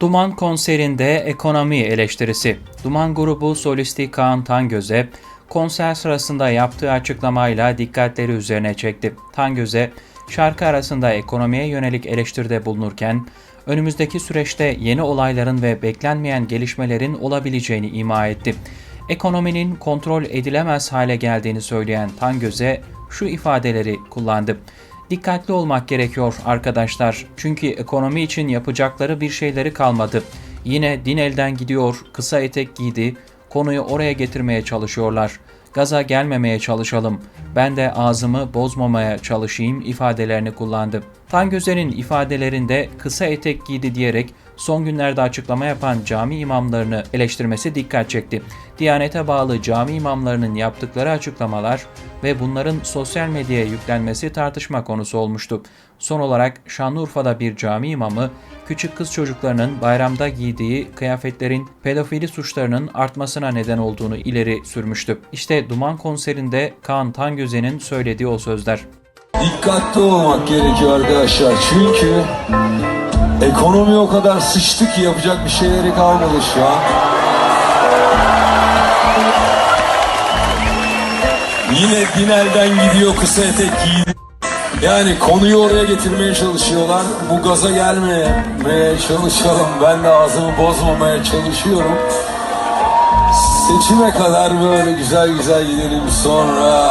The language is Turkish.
Duman konserinde ekonomi eleştirisi. Duman grubu solisti Kaan Tangöze, konser sırasında yaptığı açıklamayla dikkatleri üzerine çekti. Tangöze, şarkı arasında ekonomiye yönelik eleştiride bulunurken, önümüzdeki süreçte yeni olayların ve beklenmeyen gelişmelerin olabileceğini ima etti. Ekonominin kontrol edilemez hale geldiğini söyleyen Tangöze şu ifadeleri kullandı. Dikkatli olmak gerekiyor arkadaşlar. Çünkü ekonomi için yapacakları bir şeyleri kalmadı. Yine din elden gidiyor, kısa etek giydi, konuyu oraya getirmeye çalışıyorlar. Gaza gelmemeye çalışalım. Ben de ağzımı bozmamaya çalışayım ifadelerini kullandı. Tangöze'nin ifadelerinde kısa etek giydi diyerek son günlerde açıklama yapan cami imamlarını eleştirmesi dikkat çekti. Diyanete bağlı cami imamlarının yaptıkları açıklamalar ve bunların sosyal medyaya yüklenmesi tartışma konusu olmuştu. Son olarak Şanlıurfa'da bir cami imamı küçük kız çocuklarının bayramda giydiği kıyafetlerin pedofili suçlarının artmasına neden olduğunu ileri sürmüştü. İşte Duman konserinde Kaan Tangöze'nin söylediği o sözler. Dikkatli olmak gerekiyor arkadaşlar çünkü ekonomi o kadar sıçtı ki yapacak bir şeyleri kalmadı şu an. Yine dinelden gidiyor kısa etek giydi. Yani konuyu oraya getirmeye çalışıyorlar. Bu gaza gelmemeye çalışalım. Ben de ağzımı bozmamaya çalışıyorum. Seçime kadar böyle güzel güzel gidelim sonra.